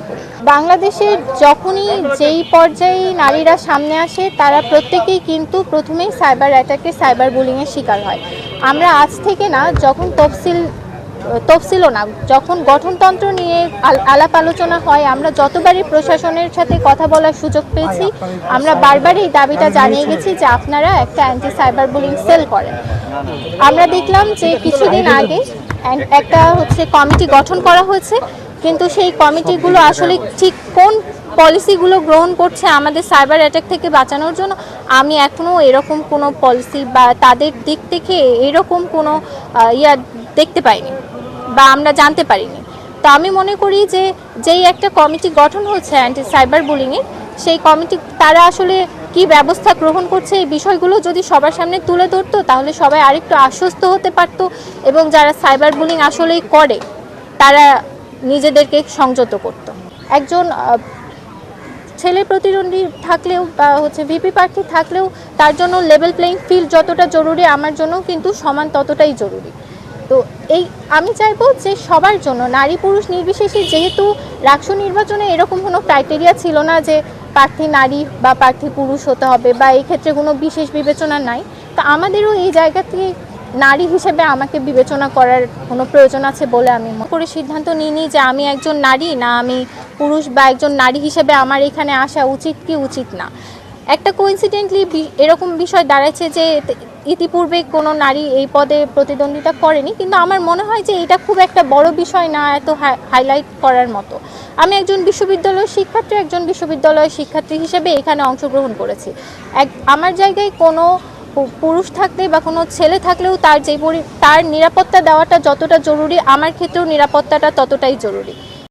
মনে করি। বাংলাদেশের যখনই যেই পর্যায়ে নারীরা সামনে আসে তারা প্রত্যেকেই কিন্তু প্রথমেই সাইবার অ্যাটাকে সাইবার বুলিংয়ের শিকার হয়। আমরা আজ থেকে না যখন তফসিল তফসিলও না যখন গঠনতন্ত্র নিয়ে আল- আলাপ আলোচনা হয় আমরা যতবারই প্রশাসনের সাথে কথা বলার সুযোগ পেয়েছি আমরা বারবারই এই দাবিটা জানিয়ে গেছি যে আপনারা একটা অ্যান্টি সাইবার বুলিং সেল করেন। আমরা দেখলাম যে কিছুদিন আগে এক- একটা হচ্ছে কমিটি গঠন করা হয়েছে। কিন্তু সেই কমিটিগুলো আসলে ঠিক কোন পলিসিগুলো গ্রহণ করছে আমাদের সাইবার অ্যাটাক থেকে বাঁচানোর জন্য আমি এখনও এরকম কোনো পলিসি বা তাদের দিক থেকে এরকম কোনো ইয়া দেখতে পাইনি বা আমরা জানতে পারিনি। তো আমি মনে করি যে যেই একটা কমিটি গঠন হচ্ছে অ্যান্টি সাইবার বুলিংয়ের সেই কমিটি তারা আসলে কি ব্যবস্থা গ্রহণ করছে এই বিষয়গুলো যদি সবার সামনে তুলে ধরতো তাহলে সবাই আরেকটু আশ্বস্ত হতে পারতো এবং যারা সাইবার বুলিং আসলেই করে তারা নিজেদেরকে সংযত করত। একজন ছেলে প্রতিদ্বন্দ্বী থাকলেও বা হচ্ছে ভিপি প্রার্থী থাকলেও তার জন্য লেভেল প্লেইং ফিল্ড যতটা জরুরি, আমার জন্য কিন্তু সমান ততটাই জরুরি। তো এই, আমি চাইব যে সবার জন্য, নারী পুরুষ নির্বিশেষে যেহেতু রাষ্ট্র নির্বাচনে এরকম কোনো ক্রাইটেরিয়া ছিল না যে প্রার্থী নারী বা প্রার্থী পুরুষ হতে হবে বা এই ক্ষেত্রে কোনো বিশেষ বিবেচনা নাই, তো আমাদেরও এই জায়গা থেকে নারী হিসেবে আমাকে বিবেচনা করার কোনো প্রয়োজন আছে বলে আমি করে সিদ্ধান্ত নিইনি যে আমি একজন নারী, না আমি পুরুষ বা একজন নারী হিসেবে আমার এখানে আসা উচিত কি উচিত না। একটা কোইন্সিডেন্টলি এরকম বিষয় দাঁড়াচ্ছে যে ইতিপূর্বে কোনো নারী এই পদে প্রতিদ্বন্দ্বিতা করেনি, কিন্তু আমার মনে হয় যে এটা খুব একটা বড় বিষয় না এত হাইলাইট করার মতো। আমি একজন বিশ্ববিদ্যালয়ের শিক্ষার্থী, একজন বিশ্ববিদ্যালয়ের শিক্ষার্থী হিসেবে এখানে অংশগ্রহণ করেছি। এক আমার জায়গায় কোনো পুরুষ থাকলে বা কোনো ছেলে থাকলেও তার যে তার নিরাপত্তা দেওয়াটা যতটা জরুরি, আমার ক্ষেত্রেও নিরাপত্তাটা ততটাই জরুরি।